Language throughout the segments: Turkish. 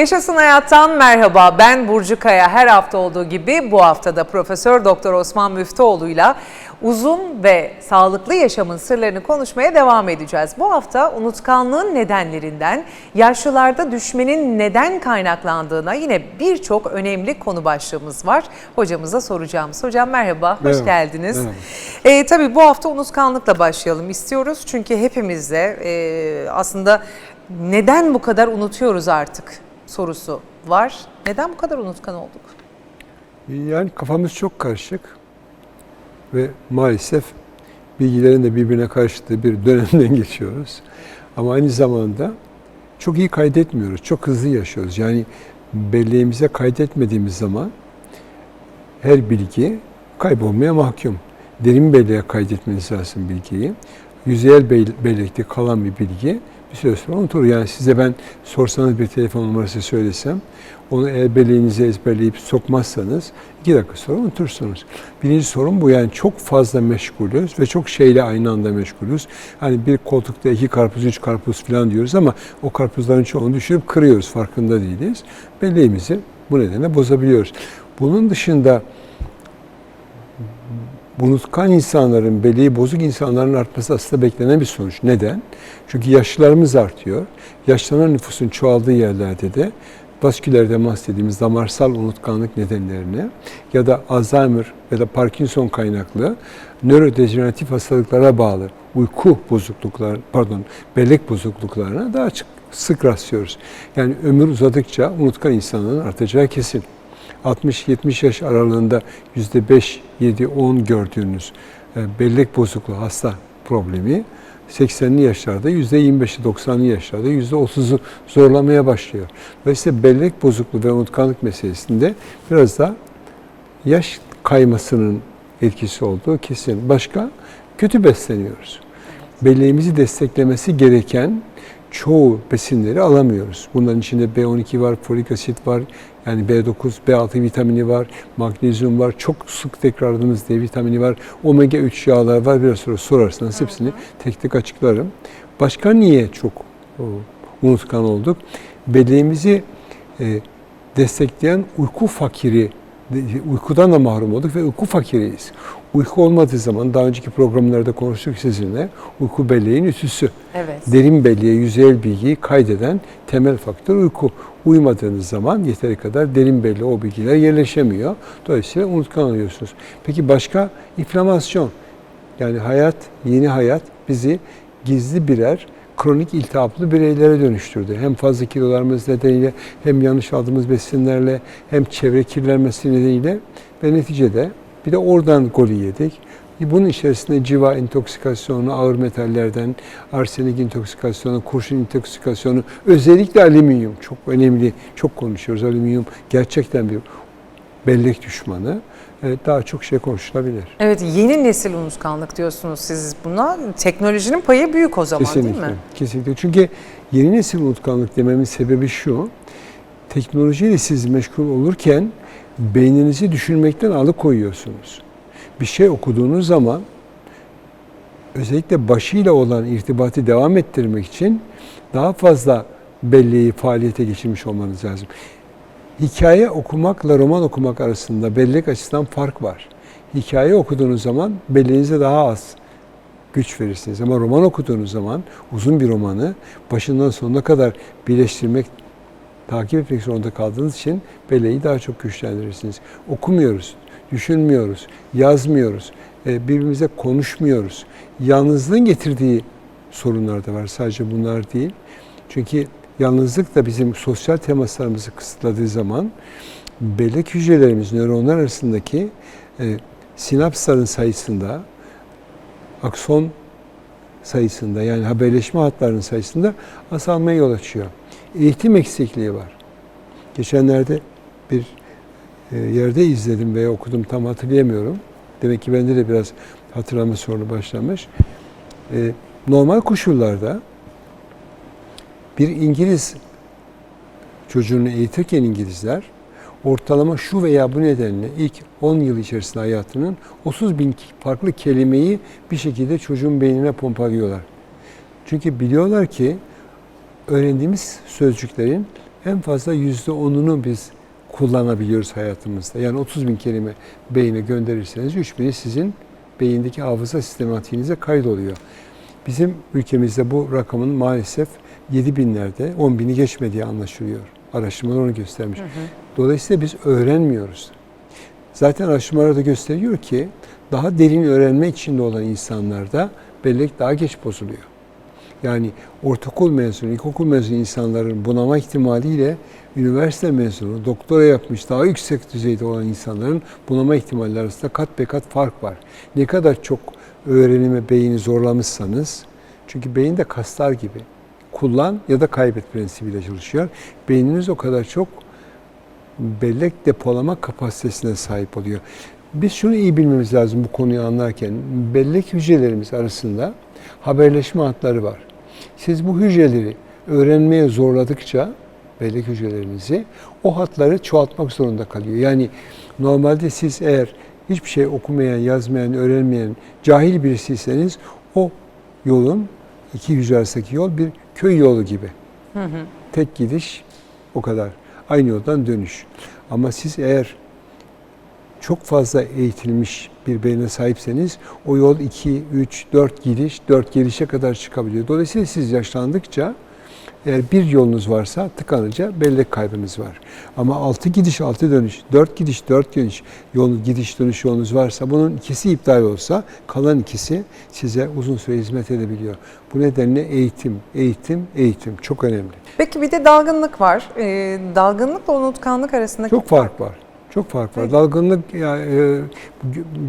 Yaşasın Hayat'tan merhaba. Ben Burcu Kaya. Her hafta olduğu gibi bu haftada Profesör Doktor Osman Müftüoğlu'yla uzun ve sağlıklı yaşamın sırlarını konuşmaya devam edeceğiz. Bu hafta unutkanlığın nedenlerinden, yaşlılarda düşmenin neden kaynaklandığına yine birçok önemli konu başlığımız var. Hocamıza soracağımız. Hocam merhaba, hoş Merhaba, geldiniz. merhaba. E, tabii bu hafta unutkanlıkla başlayalım istiyoruz. Çünkü hepimizde e, aslında neden bu kadar unutuyoruz artık sorusu var. Neden bu kadar unutkan olduk? Yani kafamız çok karışık ve maalesef bilgilerin de birbirine karıştığı bir dönemden geçiyoruz. Ama aynı zamanda çok iyi kaydetmiyoruz, çok hızlı yaşıyoruz. Yani belleğimize kaydetmediğimiz zaman her bilgi kaybolmaya mahkum. Derin belleğe kaydetmeniz lazım bilgiyi. Yüzeyel bel- bellekte kalan bir bilgi bir süre sonra unutulur. Yani size ben sorsanız bir telefon numarası söylesem, onu eğer belleğinize ezberleyip sokmazsanız iki dakika sonra unutursunuz. Birinci sorun bu yani çok fazla meşgulüz ve çok şeyle aynı anda meşgulüz. Hani bir koltukta iki karpuz, üç karpuz falan diyoruz ama o karpuzların çoğunu düşürüp kırıyoruz farkında değiliz. Belleğimizi bu nedenle bozabiliyoruz. Bunun dışında unutkan insanların, belleği bozuk insanların artması aslında beklenen bir sonuç. Neden? Çünkü yaşlılarımız artıyor. Yaşlanan nüfusun çoğaldığı yerlerde de vasküler demans dediğimiz damarsal unutkanlık nedenlerine ya da Alzheimer ya da Parkinson kaynaklı nörodejeneratif hastalıklara bağlı uyku bozukluklar, pardon bellek bozukluklarına daha açık, sık rastlıyoruz. Yani ömür uzadıkça unutkan insanların artacağı kesin. 60-70 yaş aralığında %5, 7, 10 gördüğünüz e, bellek bozukluğu hasta problemi 80'li yaşlarda %25'i 90'lı yaşlarda %30'u zorlamaya başlıyor. Dolayısıyla bellek bozukluğu ve unutkanlık meselesinde biraz da yaş kaymasının etkisi olduğu kesin. Başka kötü besleniyoruz. Belleğimizi desteklemesi gereken çoğu besinleri alamıyoruz. Bunların içinde B12 var, folik asit var, yani B9, B6 vitamini var, magnezyum var, çok sık tekrarladığımız D vitamini var, omega 3 yağlar var. Biraz sonra sorarsanız hepsini tek tek açıklarım. Başka niye çok unutkan olduk? Belleğimizi e, destekleyen uyku fakiri, uykudan da mahrum olduk ve uyku fakiriyiz. Uyku olmadığı zaman daha önceki programlarda konuştuk sizinle uyku belleğin ütüsü. Evet. Derin belleğe yüzeyel bilgiyi kaydeden temel faktör uyku. Uyumadığınız zaman yeteri kadar derin belleğe o bilgiler yerleşemiyor. Dolayısıyla unutkan oluyorsunuz. Peki başka inflamasyon. Yani hayat, yeni hayat bizi gizli birer kronik iltihaplı bireylere dönüştürdü. Hem fazla kilolarımız nedeniyle hem yanlış aldığımız besinlerle hem çevre kirlenmesi nedeniyle ve neticede bir de oradan golü yedik. Bunun içerisinde civa intoksikasyonu, ağır metallerden, arsenik intoksikasyonu, kurşun intoksikasyonu, özellikle alüminyum çok önemli, çok konuşuyoruz. Alüminyum gerçekten bir bellek düşmanı. Evet, daha çok şey konuşulabilir. Evet yeni nesil unutkanlık diyorsunuz siz buna. Teknolojinin payı büyük o zaman Kesinlikle. değil mi? Kesinlikle. Çünkü yeni nesil unutkanlık dememin sebebi şu. Teknolojiyle siz meşgul olurken beyninizi düşünmekten alıkoyuyorsunuz. Bir şey okuduğunuz zaman özellikle başıyla olan irtibatı devam ettirmek için daha fazla belleği faaliyete geçirmiş olmanız lazım. Hikaye okumakla roman okumak arasında bellek açısından fark var. Hikaye okuduğunuz zaman belleğinize daha az güç verirsiniz. Ama roman okuduğunuz zaman uzun bir romanı başından sonuna kadar birleştirmek, takip etmek zorunda kaldığınız için belleği daha çok güçlendirirsiniz. Okumuyoruz, düşünmüyoruz, yazmıyoruz, e, birbirimize konuşmuyoruz. Yalnızlığın getirdiği sorunlar da var. Sadece bunlar değil. Çünkü yalnızlık da bizim sosyal temaslarımızı kısıtladığı zaman bellek hücrelerimiz, nöronlar arasındaki e, sinapsların sayısında akson sayısında yani haberleşme hatlarının sayısında azalmaya yol açıyor. Eğitim eksikliği var. Geçenlerde bir e, yerde izledim veya okudum tam hatırlayamıyorum. Demek ki bende de biraz hatırlama sorunu başlamış. E, normal koşullarda bir İngiliz çocuğunu eğitirken İngilizler ortalama şu veya bu nedenle ilk 10 yıl içerisinde hayatının 30 bin farklı kelimeyi bir şekilde çocuğun beynine pompalıyorlar. Çünkü biliyorlar ki öğrendiğimiz sözcüklerin en fazla yüzde onunu biz kullanabiliyoruz hayatımızda. Yani 30 bin kelime beyine gönderirseniz 3 bini sizin beyindeki hafıza sistematiğinize kaydoluyor. Bizim ülkemizde bu rakamın maalesef 7 binlerde 10 bini geçmediği anlaşılıyor. Araştırmalar onu göstermiş. Dolayısıyla biz öğrenmiyoruz. Zaten araştırmalar da gösteriyor ki daha derin öğrenme içinde olan insanlarda bellek daha geç bozuluyor. Yani ortaokul mezunu, ilkokul mezunu insanların bunama ihtimaliyle üniversite mezunu, doktora yapmış daha yüksek düzeyde olan insanların bunama ihtimalleri arasında kat be kat fark var. Ne kadar çok öğrenime beyni zorlamışsanız, çünkü beyin de kaslar gibi kullan ya da kaybet prensibiyle çalışıyor. Beyniniz o kadar çok bellek depolama kapasitesine sahip oluyor. Biz şunu iyi bilmemiz lazım bu konuyu anlarken. Bellek hücrelerimiz arasında haberleşme hatları var. Siz bu hücreleri öğrenmeye zorladıkça bellek hücrelerinizi o hatları çoğaltmak zorunda kalıyor. Yani normalde siz eğer hiçbir şey okumayan, yazmayan, öğrenmeyen cahil birisiyseniz o yolun iki hücre arasındaki yol bir köy yolu gibi. Tek gidiş o kadar. Aynı yoldan dönüş. Ama siz eğer çok fazla eğitilmiş bir beyne sahipseniz o yol 2, 3, 4 gidiş, 4 gelişe kadar çıkabiliyor. Dolayısıyla siz yaşlandıkça eğer bir yolunuz varsa tıkanınca bellek kaybınız var. Ama 6 gidiş, 6 dönüş, 4 gidiş, 4 dönüş yol, gidiş dönüş yolunuz varsa bunun ikisi iptal olsa kalan ikisi size uzun süre hizmet edebiliyor. Bu nedenle eğitim, eğitim, eğitim çok önemli. Peki bir de dalgınlık var. Ee, dalgınlıkla unutkanlık arasındaki Çok fark var. Çok fark var. Evet. Dalgınlık ya e,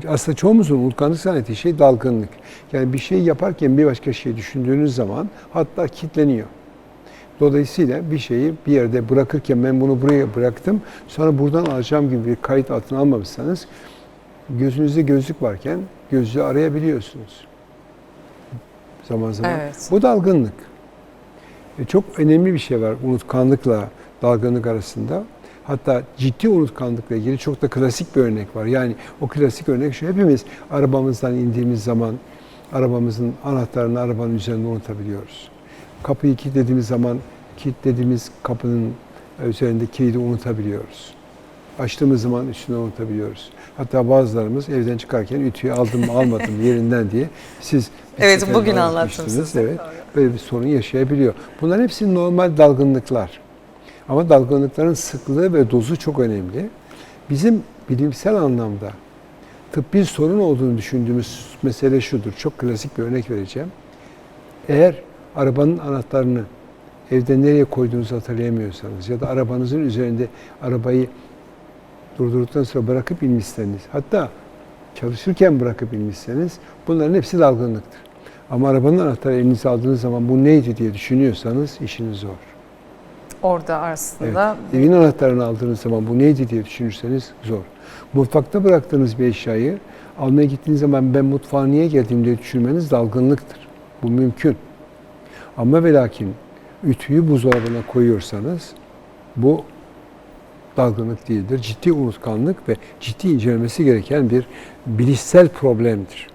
aslında çoğumuzun unutkanlık zannettiği şey dalgınlık. Yani bir şey yaparken bir başka şey düşündüğünüz zaman hatta kitleniyor. Dolayısıyla bir şeyi bir yerde bırakırken ben bunu buraya bıraktım. Sonra buradan alacağım gibi bir kayıt altına almamışsanız gözünüzde gözlük varken gözlüğü arayabiliyorsunuz. Zaman zaman. Evet. Bu dalgınlık. E, çok önemli bir şey var unutkanlıkla dalgınlık arasında. Hatta ciddi unutkanlıkla ilgili çok da klasik bir örnek var. Yani o klasik örnek şu hepimiz arabamızdan indiğimiz zaman arabamızın anahtarını arabanın üzerinde unutabiliyoruz. Kapıyı kilitlediğimiz zaman kilitlediğimiz kapının üzerinde kilidi unutabiliyoruz. Açtığımız zaman üstüne unutabiliyoruz. Hatta bazılarımız evden çıkarken ütüyü aldım mı almadım yerinden diye siz Evet, sefer bugün siz. Evet. Böyle bir sorun yaşayabiliyor. Bunlar hepsi normal dalgınlıklar. Ama dalgınlıkların sıklığı ve dozu çok önemli. Bizim bilimsel anlamda tıbbi sorun olduğunu düşündüğümüz mesele şudur. Çok klasik bir örnek vereceğim. Eğer arabanın anahtarını evde nereye koyduğunuzu hatırlayamıyorsanız ya da arabanızın üzerinde arabayı durdurduktan sonra bırakıp inmişseniz, hatta çalışırken bırakıp inmişseniz bunların hepsi dalgınlıktır. Ama arabanın anahtarı elinize aldığınız zaman bu neydi diye düşünüyorsanız işiniz zor. Orada Evet. aslında Evin anahtarını aldığınız zaman bu neydi diye düşünürseniz zor. Mutfakta bıraktığınız bir eşyayı almaya gittiğiniz zaman ben mutfağa niye geldim diye düşünmeniz dalgınlıktır. Bu mümkün. Ama ve lakin ütüyü buzdolabına koyuyorsanız bu dalgınlık değildir. Ciddi unutkanlık ve ciddi incelenmesi gereken bir bilişsel problemdir.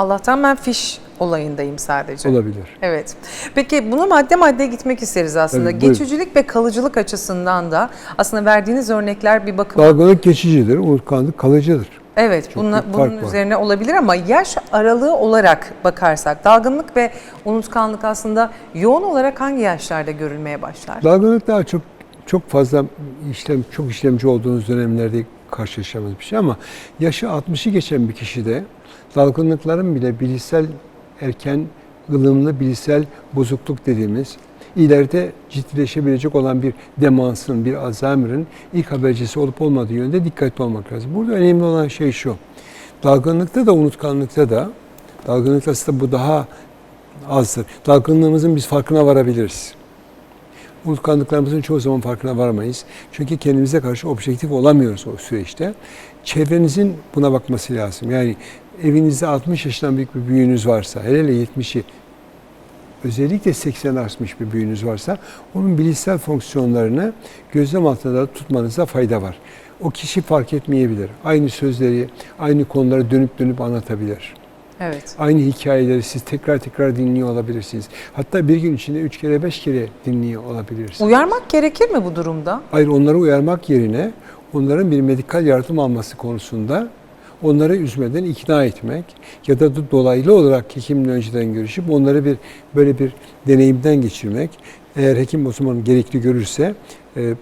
Allah'tan ben fiş olayındayım sadece. Olabilir. Evet. Peki bunu madde madde gitmek isteriz aslında. Tabii. Geçicilik ve kalıcılık açısından da aslında verdiğiniz örnekler bir bakıma Dalgınlık geçicidir, unutkanlık kalıcıdır. Evet, Çok bunun var. üzerine olabilir ama yaş aralığı olarak bakarsak dalgınlık ve unutkanlık aslında yoğun olarak hangi yaşlarda görülmeye başlar? Dalgınlık daha çok çok fazla işlem çok işlemci olduğunuz dönemlerde karşılaşacağımız bir şey ama yaşı 60'ı geçen bir kişide dalgınlıkların bile bilişsel erken ılımlı bilişsel bozukluk dediğimiz ileride ciddileşebilecek olan bir demansın, bir Alzheimer'ın ilk habercisi olup olmadığı yönde dikkatli olmak lazım. Burada önemli olan şey şu. Dalgınlıkta da unutkanlıkta da dalgınlıkta aslında bu daha azdır. Dalgınlığımızın biz farkına varabiliriz. Unutkanlıklarımızın çoğu zaman farkına varamayız. Çünkü kendimize karşı objektif olamıyoruz o süreçte. Çevrenizin buna bakması lazım. Yani evinizde 60 yaşından büyük bir büyüğünüz varsa, hele hele 70'i özellikle 80 aşmış bir büyüğünüz varsa onun bilişsel fonksiyonlarını gözlem altında tutmanıza fayda var. O kişi fark etmeyebilir. Aynı sözleri, aynı konuları dönüp dönüp anlatabilir. Evet. Aynı hikayeleri siz tekrar tekrar dinliyor olabilirsiniz. Hatta bir gün içinde üç kere beş kere dinliyor olabilirsiniz. Uyarmak gerekir mi bu durumda? Hayır onları uyarmak yerine onların bir medikal yardım alması konusunda onları üzmeden ikna etmek ya da do- dolaylı olarak hekimle önceden görüşüp onları bir böyle bir deneyimden geçirmek. Eğer hekim o zaman gerekli görürse e,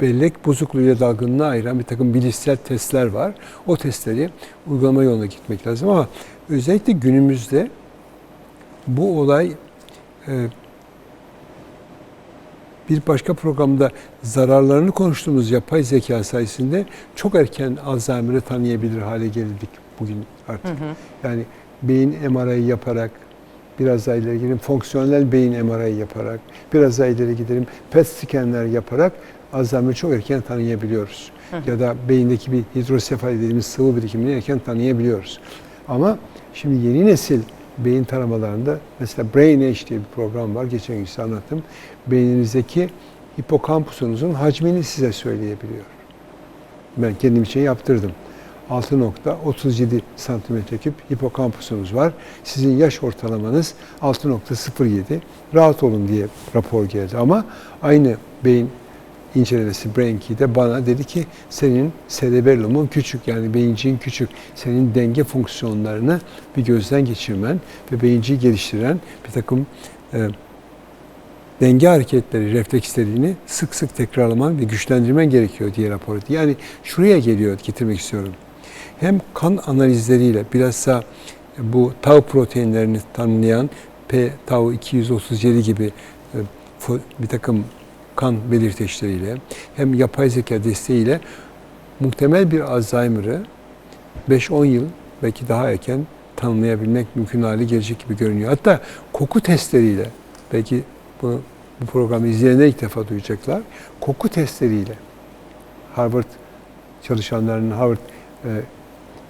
bellek bozukluğuyla dalgınlığı ayıran bir takım bilişsel testler var. O testleri uygulama yoluna gitmek lazım ama özellikle günümüzde bu olay e, bir başka programda zararlarını konuştuğumuz yapay zeka sayesinde çok erken Alzheimer'ı tanıyabilir hale geldik bugün artık. Yani beyin MRI yaparak, biraz daha ileri gidelim fonksiyonel beyin MRI yaparak, biraz daha ileri gidelim PET scanner yaparak Alzheimer'ı çok erken tanıyabiliyoruz. Ya da beyindeki bir hidrosefali dediğimiz sıvı birikimini erken tanıyabiliyoruz. Ama şimdi yeni nesil beyin taramalarında mesela Brain Age diye bir program var. Geçen gün size anlattım. Beyninizdeki hipokampusunuzun hacmini size söyleyebiliyor. Ben kendim için yaptırdım. 6.37 santimetre küp hipokampusunuz var. Sizin yaş ortalamanız 6.07. Rahat olun diye rapor geldi. Ama aynı beyin incelemesi Brain-Key'de bana dedi ki senin cerebellumun küçük yani beyinciğin küçük. Senin denge fonksiyonlarını bir gözden geçirmen ve beyinciği geliştiren bir takım e, denge hareketleri, reflekslerini sık sık tekrarlaman ve güçlendirmen gerekiyor diye rapor etti. Yani şuraya geliyor, getirmek istiyorum. Hem kan analizleriyle bilhassa bu tau proteinlerini tanımlayan P tau 237 gibi e, bir takım kan belirteçleriyle hem yapay zeka desteğiyle muhtemel bir Alzheimer'ı 5-10 yıl belki daha erken tanımlayabilmek mümkün hale gelecek gibi görünüyor. Hatta koku testleriyle belki bunu bu programı izleyenler ilk defa duyacaklar. Koku testleriyle Harvard çalışanlarının Harvard e,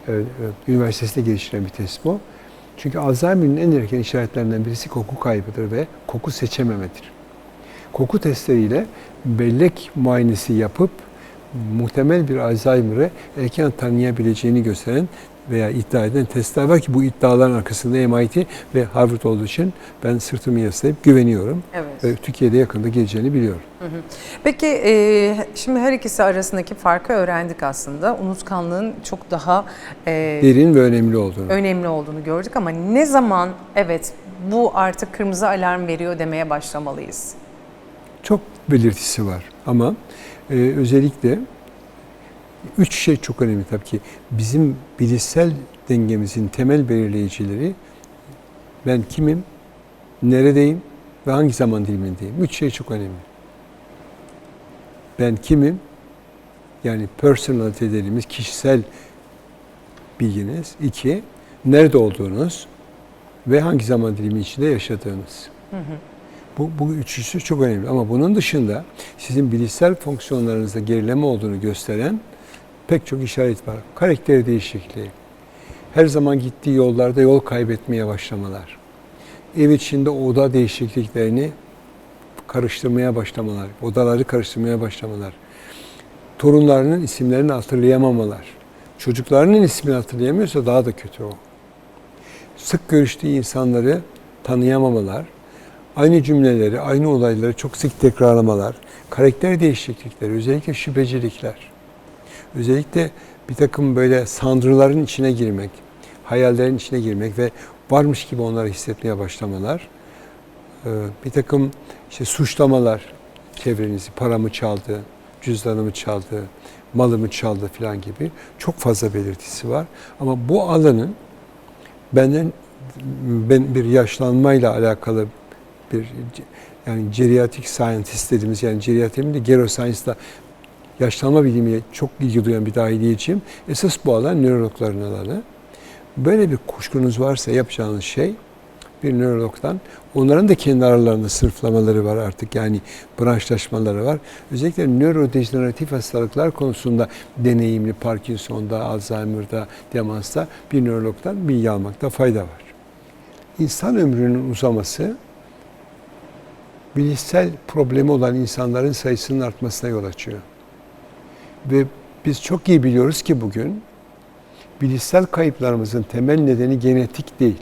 e, e, Üniversitesi'nde geliştiren bir test bu. Çünkü Alzheimer'in en erken işaretlerinden birisi koku kaybıdır ve koku seçememedir. Koku testleriyle bellek muayenesi yapıp muhtemel bir Alzheimer'ı erken tanıyabileceğini gösteren veya iddia eden testler var ki bu iddiaların arkasında MIT ve Harvard olduğu için ben sırtımı yaslayıp güveniyorum. Evet. Ve Türkiye'de yakında geleceğini biliyorum. Peki e, şimdi her ikisi arasındaki farkı öğrendik aslında. Unutkanlığın çok daha e, Derin ve önemli olduğunu. önemli olduğunu gördük ama ne zaman evet bu artık kırmızı alarm veriyor demeye başlamalıyız? Çok belirtisi var ama e, özellikle üç şey çok önemli tabii ki. Bizim bilişsel dengemizin temel belirleyicileri ben kimim, neredeyim ve hangi zaman dilimindeyim. Üç şey çok önemli. Ben kimim? Yani personality dediğimiz kişisel bilginiz. İki, nerede olduğunuz ve hangi zaman dilimi içinde yaşadığınız. Bu, bu üçüncüsü çok önemli. Ama bunun dışında sizin bilişsel fonksiyonlarınızda gerileme olduğunu gösteren pek çok işaret var. Karakter değişikliği, her zaman gittiği yollarda yol kaybetmeye başlamalar, ev içinde oda değişikliklerini karıştırmaya başlamalar, odaları karıştırmaya başlamalar, torunlarının isimlerini hatırlayamamalar, çocuklarının ismini hatırlayamıyorsa daha da kötü o. Sık görüştüğü insanları tanıyamamalar, aynı cümleleri, aynı olayları çok sık tekrarlamalar, karakter değişiklikleri, özellikle şüphecilikler, özellikle bir takım böyle sandırıların içine girmek, hayallerin içine girmek ve varmış gibi onları hissetmeye başlamalar, ee, bir takım işte suçlamalar, çevrenizi, paramı çaldı, cüzdanımı çaldı, malımı çaldı falan gibi çok fazla belirtisi var. Ama bu alanın benden ben bir yaşlanmayla alakalı bir yani geriatrik scientist dediğimiz yani geriatrinin de geroscience'da yaşlanma bilimiyle çok ilgi duyan bir dahiliyeciyim. Esas bu alan nörologların alanı. Böyle bir kuşkunuz varsa yapacağınız şey bir nörologdan onların da kendi aralarında sınıflamaları var artık yani branşlaşmaları var. Özellikle nörodejeneratif hastalıklar konusunda deneyimli Parkinson'da, Alzheimer'da, demansta bir nörologdan bilgi almakta fayda var. İnsan ömrünün uzaması bilişsel problemi olan insanların sayısının artmasına yol açıyor. Ve biz çok iyi biliyoruz ki bugün bilişsel kayıplarımızın temel nedeni genetik değil.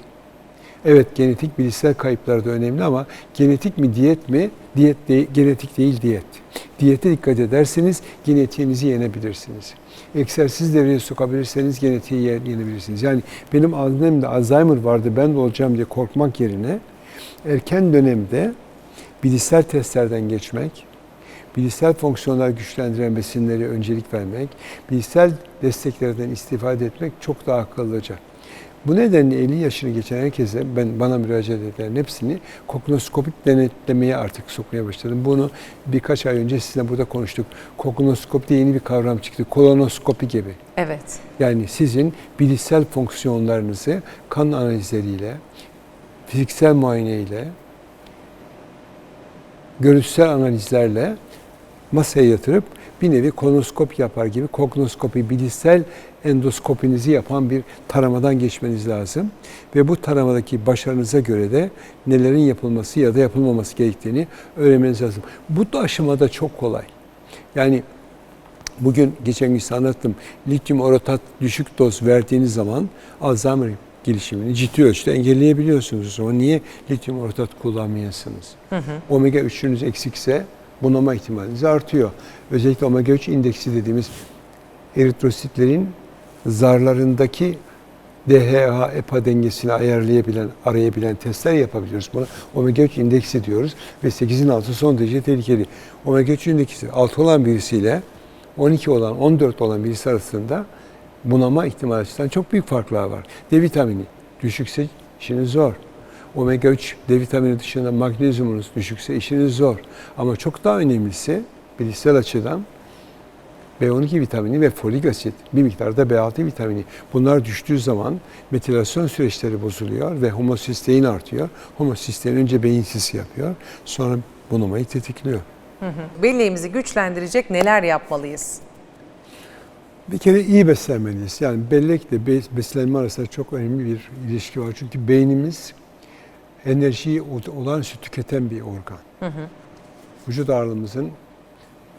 Evet genetik bilişsel kayıplar da önemli ama genetik mi diyet mi? Diyet değil, genetik değil diyet. Diyete dikkat ederseniz genetiğinizi yenebilirsiniz. Egzersiz devreye sokabilirseniz genetiği ye- yenebilirsiniz. Yani benim annemde Alzheimer vardı ben de olacağım diye korkmak yerine erken dönemde bilişsel testlerden geçmek, bilişsel fonksiyonlar güçlendiren besinleri öncelik vermek, bilişsel desteklerden istifade etmek çok daha akıllıca. Bu nedenle 50 yaşını geçen herkese ben bana müracaat eden hepsini koknoskopik denetlemeye artık sokmaya başladım. Bunu birkaç ay önce sizinle burada konuştuk. Koknoskop diye yeni bir kavram çıktı. Kolonoskopi gibi. Evet. Yani sizin bilişsel fonksiyonlarınızı kan analizleriyle, fiziksel muayeneyle, görüntüsel analizlerle masaya yatırıp bir nevi kolonoskop yapar gibi koknoskopi, bilişsel endoskopinizi yapan bir taramadan geçmeniz lazım. Ve bu taramadaki başarınıza göre de nelerin yapılması ya da yapılmaması gerektiğini öğrenmeniz lazım. Bu da aşamada çok kolay. Yani Bugün geçen gün anlattım. Lityum orotat düşük doz verdiğiniz zaman Alzheimer gelişimini ciddi ölçüde engelleyebiliyorsunuz. O zaman niye lityum orotat kullanmayasınız? Omega 3'ünüz eksikse bunama ihtimaliniz artıyor. Özellikle omega 3 indeksi dediğimiz eritrositlerin zarlarındaki DHA EPA dengesini ayarlayabilen, arayabilen testler yapabiliyoruz. Buna omega 3 indeksi diyoruz ve 8'in altı son derece tehlikeli. Omega 3 indeksi 6 olan birisiyle 12 olan, 14 olan birisi arasında bunama ihtimali açısından çok büyük farklar var. D vitamini düşükse işiniz zor. Omega 3 D vitamini dışında magnezyumunuz düşükse işiniz zor. Ama çok daha önemlisi bilişsel açıdan B12 vitamini ve folik asit, bir miktarda B6 vitamini. Bunlar düştüğü zaman metilasyon süreçleri bozuluyor ve homosistein artıyor. Homosistein önce beyin sisi yapıyor, sonra bunamayı tetikliyor. Belleğimizi güçlendirecek neler yapmalıyız? Bir kere iyi beslenmeliyiz. Yani bellekle be- beslenme arasında çok önemli bir ilişki var. Çünkü beynimiz enerjiyi olağanüstü tüketen bir organ. Vücut ağırlığımızın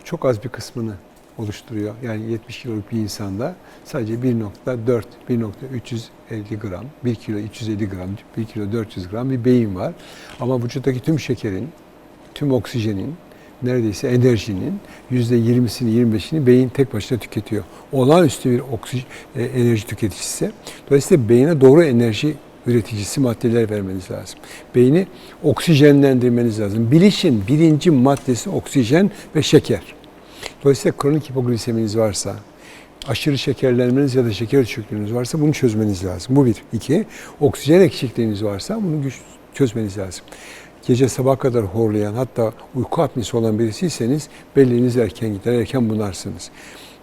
çok az bir kısmını oluşturuyor. Yani 70 kiloluk bir insanda sadece 1.4, 1.350 gram, 1 kilo 350 gram, 1 kilo 400 gram bir beyin var. Ama vücuttaki tüm şekerin, tüm oksijenin, neredeyse enerjinin %20'sini 25'ini beyin tek başına tüketiyor. Olağanüstü bir oksijen, e, enerji tüketicisi. Dolayısıyla beyine doğru enerji üreticisi maddeler vermeniz lazım. Beyni oksijenlendirmeniz lazım. Bilişin birinci maddesi oksijen ve şeker. Dolayısıyla kronik hipogliseminiz varsa, aşırı şekerlenmeniz ya da şeker düşüklüğünüz varsa bunu çözmeniz lazım. Bu bir. İki, oksijen eksikliğiniz varsa bunu güç çözmeniz lazım. Gece sabah kadar horlayan hatta uyku apnesi olan birisiyseniz belleğiniz erken gider, erken bunarsınız.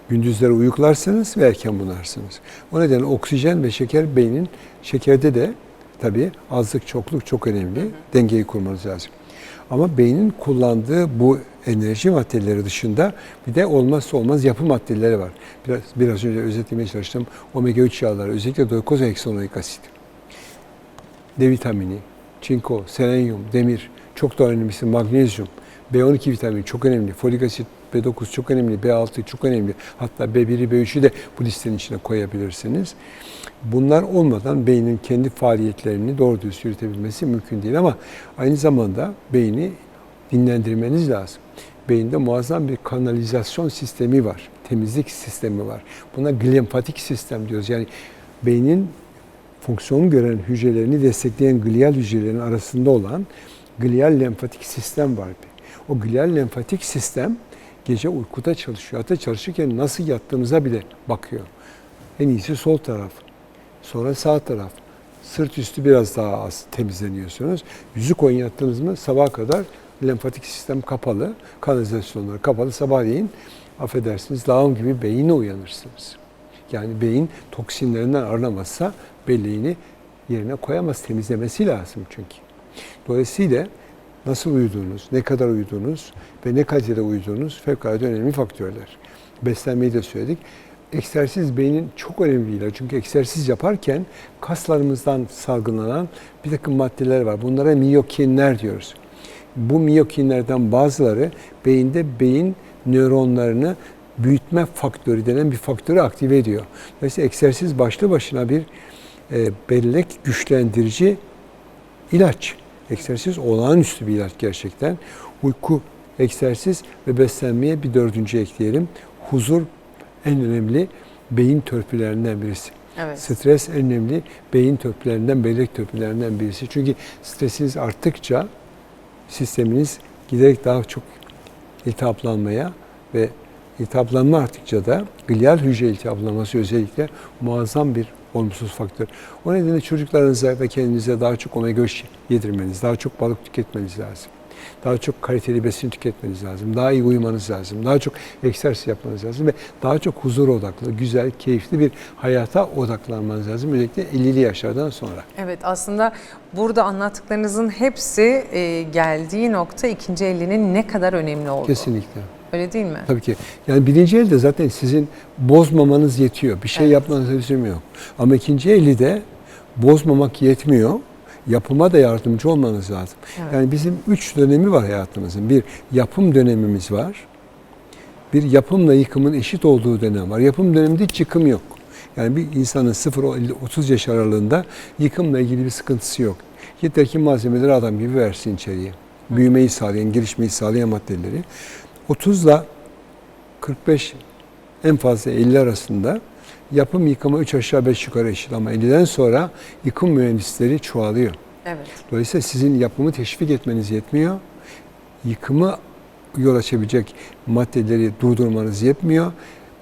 Gündüzleri uyuklarsınız ve erken bunarsınız. O nedenle oksijen ve şeker beynin, şekerde de tabii azlık çokluk çok önemli. Dengeyi kurmanız lazım. Ama beynin kullandığı bu enerji maddeleri dışında bir de olmazsa olmaz yapı maddeleri var. Biraz, biraz önce özetlemeye çalıştım. Omega 3 yağları, özellikle doikozoheksanoik asit, D vitamini, çinko, selenyum, demir, çok daha önemlisi magnezyum, B12 vitamini çok önemli, folik asit, B9 çok önemli, B6 çok önemli. Hatta B1'i, B3'ü de bu listenin içine koyabilirsiniz. Bunlar olmadan beynin kendi faaliyetlerini doğru düz yürütebilmesi mümkün değil ama aynı zamanda beyni dinlendirmeniz lazım. Beyinde muazzam bir kanalizasyon sistemi var, temizlik sistemi var. Buna glenfatik sistem diyoruz. Yani beynin fonksiyon gören hücrelerini destekleyen glial hücrelerin arasında olan glial lenfatik sistem var. O glial lenfatik sistem gece uykuda çalışıyor. Hatta çalışırken nasıl yattığınıza bile bakıyor. En iyisi sol taraf. Sonra sağ taraf. Sırt üstü biraz daha az temizleniyorsunuz. Yüzü koyun yattınız mı sabaha kadar lenfatik sistem kapalı. Kanalizasyonları kapalı. Sabahleyin affedersiniz lağım gibi beyine uyanırsınız. Yani beyin toksinlerinden arınamazsa belleğini yerine koyamaz. Temizlemesi lazım çünkü. Dolayısıyla nasıl uyuduğunuz, ne kadar uyuduğunuz ve ne kalitede uyuduğunuz fevkalade önemli faktörler. Beslenmeyi de söyledik. Egzersiz beynin çok önemli ilaç. Çünkü egzersiz yaparken kaslarımızdan salgılanan bir takım maddeler var. Bunlara miyokinler diyoruz. Bu miyokinlerden bazıları beyinde beyin nöronlarını büyütme faktörü denen bir faktörü aktive ediyor. Dolayısıyla egzersiz başlı başına bir bellek güçlendirici ilaç. Egzersiz olağanüstü bir ilaç gerçekten. Uyku, egzersiz ve beslenmeye bir dördüncü ekleyelim. Huzur en önemli beyin törpülerinden birisi. Evet. Stres en önemli beyin törpülerinden, bellek törpülerinden birisi. Çünkü stresiniz arttıkça sisteminiz giderek daha çok iltihaplanmaya ve iltihaplanma arttıkça da glial hücre iltihaplanması özellikle muazzam bir olumsuz faktör. O nedenle çocuklarınıza ve kendinize daha çok omega 3 yedirmeniz, daha çok balık tüketmeniz lazım. Daha çok kaliteli besin tüketmeniz lazım. Daha iyi uyumanız lazım. Daha çok egzersiz yapmanız lazım ve daha çok huzur odaklı, güzel, keyifli bir hayata odaklanmanız lazım. Özellikle 50'li yaşlardan sonra. Evet aslında burada anlattıklarınızın hepsi geldiği nokta ikinci ellinin ne kadar önemli olduğu. Kesinlikle. Öyle değil mi? Tabii ki. Yani birinci elde zaten sizin bozmamanız yetiyor. Bir şey Evet. yapmanıza lüzum yok. Ama ikinci eli de bozmamak yetmiyor. Yapıma da yardımcı olmanız lazım. Evet. Yani bizim üç dönemi var hayatımızın. Bir yapım dönemimiz var. Bir yapımla yıkımın eşit olduğu dönem var. Yapım döneminde hiç yıkım yok. Yani bir insanın 0-30 yaş aralığında yıkımla ilgili bir sıkıntısı yok. Yeter ki malzemeleri adam gibi versin içeriye. Büyümeyi sağlayan, gelişmeyi sağlayan maddeleri. 30 ile 45 en fazla 50 arasında yapım yıkımı 3 aşağı 5 yukarı eşit ama 50'den sonra yıkım mühendisleri çoğalıyor. Evet. Dolayısıyla sizin yapımı teşvik etmeniz yetmiyor. Yıkımı yol açabilecek maddeleri durdurmanız yetmiyor.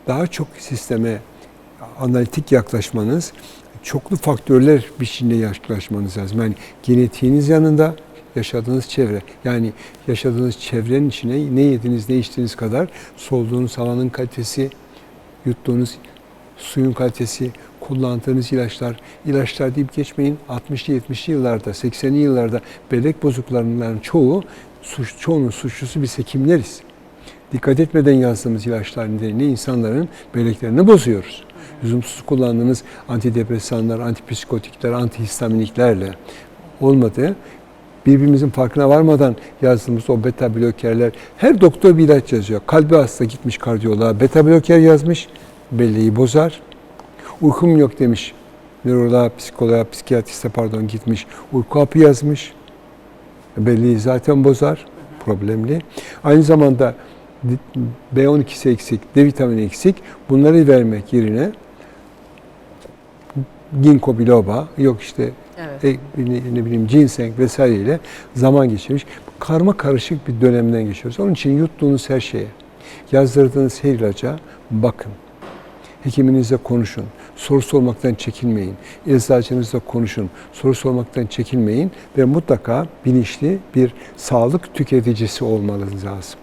Daha çok sisteme analitik yaklaşmanız, çoklu faktörler biçiminde yaklaşmanız lazım. Yani genetiğiniz yanında yaşadığınız çevre. Yani yaşadığınız çevrenin içine ne yediniz, ne içtiğiniz kadar solduğunuz havanın kalitesi, yuttuğunuz suyun kalitesi, kullandığınız ilaçlar, ilaçlar deyip geçmeyin 60'lı 70'li yıllarda, 80'li yıllarda bellek bozukluklarının çoğu, suç, çoğunun suçlusu biz hekimleriz. Dikkat etmeden yazdığımız ilaçlar nedeniyle insanların belleklerini bozuyoruz. Lüzumsuz kullandığımız antidepresanlar, antipsikotikler, antihistaminiklerle olmadı. Birbirimizin farkına varmadan yazdığımız o beta blokerler, her doktor bir ilaç yazıyor. Kalbi hasta gitmiş kardiyoloğa, beta bloker yazmış, belleği bozar. Uykum yok demiş. Nöroloğa, psikoloğa, psikiyatriste pardon gitmiş. Uyku hapı yazmış. Belleği zaten bozar. Problemli. Aynı zamanda B12'si eksik, D vitamini eksik. Bunları vermek yerine ginkgo biloba, yok işte Evet. e, ne, ne bileyim ginseng vesaireyle zaman geçirmiş. Karma karışık bir dönemden geçiyoruz. Onun için yuttuğunuz her şeye, yazdırdığınız her ilaca bakın. Hekiminizle konuşun. Soru sormaktan çekinmeyin. Eczacınızla konuşun. Soru sormaktan çekinmeyin ve mutlaka bilinçli bir sağlık tüketicisi olmanız lazım.